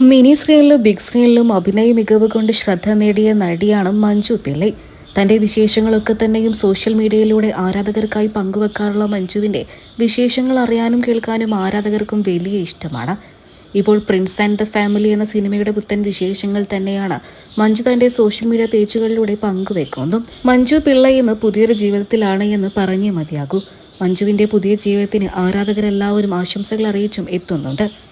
Mini സ്ക്രീനിലും big സ്ക്രീനിലും അഭിനയ മികവ് കൊണ്ട് ശ്രദ്ധ നേടിയ നടിയാണ് മഞ്ജു പിള്ളൈ. തന്റെ വിശേഷങ്ങളൊക്കെ തന്നെയും സോഷ്യൽ മീഡിയയിലൂടെ ആരാധകർക്കായി പങ്കുവെക്കാറുള്ള മഞ്ജുവിന്റെ വിശേഷങ്ങൾ അറിയാനും കേൾക്കാനും ആരാധകർക്കും വലിയ ഇഷ്ടമാണ്. ഇപ്പോൾ പ്രിൻസ് ആൻഡ് ദ ഫാമിലി എന്ന സിനിമയുടെ പുത്തൻ വിശേഷങ്ങൾ തന്നെയാണ് മഞ്ജു തന്റെ സോഷ്യൽ മീഡിയ പേജുകളിലൂടെ പങ്കുവെക്കുന്നു മഞ്ജു പിള്ള ഇന്ന് പുതിയൊരു ജീവിതത്തിലാണ് എന്ന് പറഞ്ഞേ മതിയാകൂ. മഞ്ജുവിന്റെ പുതിയ ജീവിതത്തിന് ആരാധകരെല്ലാവരും ആശംസകൾ അറിയിച്ചും എത്തുന്നുണ്ട്.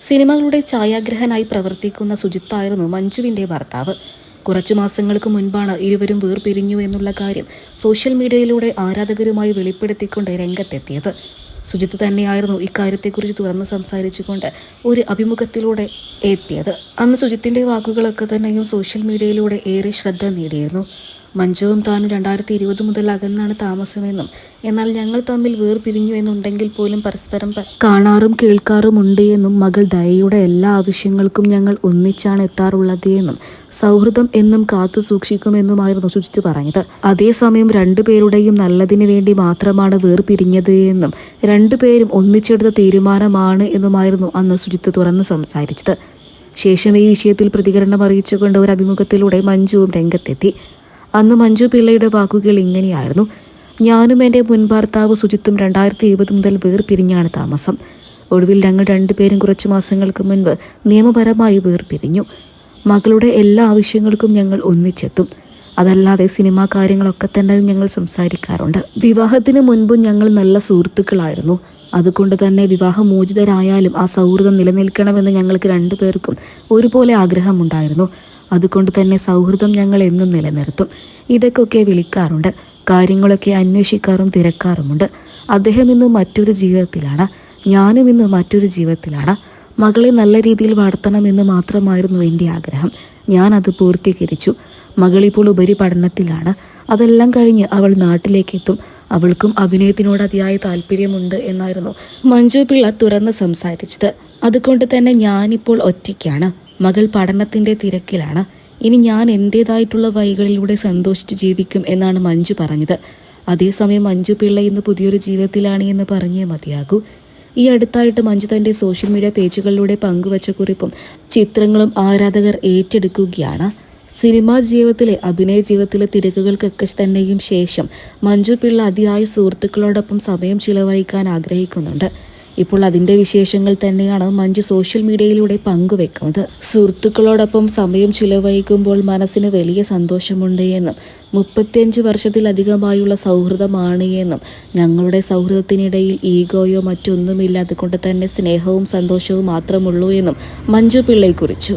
സിനിമകളുടെ ഛായാഗ്രഹനായി പ്രവർത്തിക്കുന്ന സുജിത്തായിരുന്നു മഞ്ജുവിന്റെ ഭർത്താവ്. കുറച്ചു മാസങ്ങൾക്ക് മുൻപാണ് ഇരുവരും വേർപിരിഞ്ഞു എന്നുള്ള കാര്യം സോഷ്യൽ മീഡിയയിലൂടെ ആരാധകരുമായി വെളിപ്പെടുത്തിക്കൊണ്ട് രംഗത്തെത്തിയത്. സുജിത്ത് തന്നെയായിരുന്നു ഇക്കാര്യത്തെക്കുറിച്ച് തുറന്ന് സംസാരിച്ചുകൊണ്ട് ഒരു അഭിമുഖത്തിലൂടെ എത്തിയത്. അന്ന് സുജിത്തിന്റെ വാക്കുകളൊക്കെ തന്നെയും സോഷ്യൽ മീഡിയയിലൂടെ ഏറെ ശ്രദ്ധ നേടിയിരുന്നു. മഞ്ജുവും താനും രണ്ടായിരത്തി ഇരുപത് മുതൽ അകന്നാണ് താമസമെന്നും എന്നാൽ ഞങ്ങൾ തമ്മിൽ വേർപിരിഞ്ഞു എന്നുണ്ടെങ്കിൽ പോലും പരസ്പരം കാണാറും കേൾക്കാറും ഉണ്ട് എന്നും മകൾ ദയയുടെ എല്ലാ ആവശ്യങ്ങൾക്കും ഞങ്ങൾ ഒന്നിച്ചാണ് എത്താറുള്ളത് എന്നും സൗഹൃദം എന്നും കാത്തു സൂക്ഷിക്കുമെന്നുമായിരുന്നു സുജിത്ത് പറഞ്ഞത്. അതേസമയം രണ്ടുപേരുടെയും നല്ലതിനു വേണ്ടി മാത്രമാണ് വേർപിരിഞ്ഞത് എന്നും രണ്ടുപേരും ഒന്നിച്ചെടുത്ത തീരുമാനമാണ് എന്നുമായിരുന്നു അന്ന് സുജിത്ത് തുറന്ന് സംസാരിച്ചത്. ശേഷം ഈ വിഷയത്തിൽ പ്രതികരണം അറിയിച്ചുകൊണ്ട് ഒരു അഭിമുഖത്തിലൂടെ മഞ്ജുവും രംഗത്തെത്തി. അന്ന് മഞ്ജു പിള്ളയുടെ വാക്കുകൾ ഇങ്ങനെയായിരുന്നു. ഞാനും എന്റെ മുൻ ഭർത്താവ് സുജിത്തും രണ്ടായിരത്തി ഇരുപത് മുതൽ വേർപിരിഞ്ഞാണ് താമസം. ഒടുവിൽ ഞങ്ങൾ രണ്ടുപേരും കുറച്ച് മാസങ്ങൾക്ക് മുൻപ് നിയമപരമായി വേർപിരിഞ്ഞു. മകളുടെ എല്ലാ ആവശ്യങ്ങൾക്കും ഞങ്ങൾ ഒന്നിച്ചെത്തും. അതല്ലാതെ സിനിമാ കാര്യങ്ങളൊക്കെ തന്നെ ഞങ്ങൾ സംസാരിക്കാറുണ്ട്. വിവാഹത്തിന് മുൻപും ഞങ്ങൾ നല്ല സുഹൃത്തുക്കളായിരുന്നു. അതുകൊണ്ട് തന്നെ വിവാഹമോചിതരായാലും ആ സൗഹൃദം നിലനിൽക്കണമെന്ന് ഞങ്ങൾക്ക് രണ്ടുപേർക്കും ഒരുപോലെ ആഗ്രഹമുണ്ടായിരുന്നു. അതുകൊണ്ട് തന്നെ സൗഹൃദം ഞങ്ങൾ എന്നും നിലനിർത്തും. ഇടയ്ക്കൊക്കെ വിളിക്കാറുണ്ട്. കാര്യങ്ങളൊക്കെ അന്വേഷിക്കാറും തിരക്കാറുമുണ്ട്. അദ്ദേഹം ഇന്ന് മറ്റൊരു ജീവിതത്തിലാണ്. ഞാനും ഇന്ന് മറ്റൊരു ജീവിതത്തിലാണ്. മകളെ നല്ല രീതിയിൽ വളർത്തണമെന്ന് മാത്രമായിരുന്നു എന്റെ ആഗ്രഹം. ഞാൻ അത് പൂർത്തീകരിച്ചു. മകളിപ്പോൾ ഉപരിപഠനത്തിലാണ് അതെല്ലാം കഴിഞ്ഞ് അവൾ നാട്ടിലേക്ക് എത്തും അവൾക്കും അഭിനയത്തിനോട് അതിയായ താല്പര്യമുണ്ട് എന്നായിരുന്നു മഞ്ജു പിള്ള തുറന്ന് സംസാരിച്ചത്. അതുകൊണ്ട് തന്നെ ഞാനിപ്പോൾ ഒറ്റയ്ക്കാണ്. മകൾ പഠനത്തിന്റെ തിരക്കിലാണ്. ഇനി ഞാൻ എന്റേതായിട്ടുള്ള വഴികളിലൂടെ സന്തോഷിച്ച് ജീവിക്കും എന്നാണ് മഞ്ജു പറഞ്ഞത്. അതേസമയം മഞ്ജു പിള്ള ഇന്ന് പുതിയൊരു ജീവിതത്തിലാണ് എന്ന് പറഞ്ഞേ മതിയാകൂ. ഈ അടുത്തായിട്ട് മഞ്ജു തന്റെ സോഷ്യൽ മീഡിയ പേജുകളിലൂടെ പങ്കുവച്ച കുറിപ്പും ചിത്രങ്ങളും ആരാധകർ ഏറ്റെടുക്കുകയാണ്. സിനിമാ ജീവിതത്തിലെ അഭിനയ ജീവിതത്തിലെ തിരക്കുകൾക്കൊക്കെ തന്നെയും ശേഷം മഞ്ജു പിള്ള അതിയായ സുഹൃത്തുക്കളോടൊപ്പം സമയം ചിലവഴിക്കാൻ ആഗ്രഹിക്കുന്നുണ്ട്. ഇപ്പോൾ അതിന്റെ വിശേഷങ്ങൾ തന്നെയാണ് മഞ്ജു സോഷ്യൽ മീഡിയയിലൂടെ പങ്കുവെക്കുന്നത്. സുഹൃത്തുക്കളോടൊപ്പം സമയം ചിലവഴിക്കുമ്പോൾ മനസ്സിന് വലിയ സന്തോഷമുണ്ട് എന്നും മുപ്പത്തിയഞ്ച് വർഷത്തിലധികമായുള്ള സൗഹൃദമാണ് എന്നും ഞങ്ങളുടെ സൗഹൃദത്തിനിടയിൽ ഈഗോയോ മറ്റൊന്നുമില്ല അതുകൊണ്ട് തന്നെ സ്നേഹവും സന്തോഷവും മാത്രമുള്ളൂ എന്നും മഞ്ജു പിള്ളയെ കുറിച്ചു.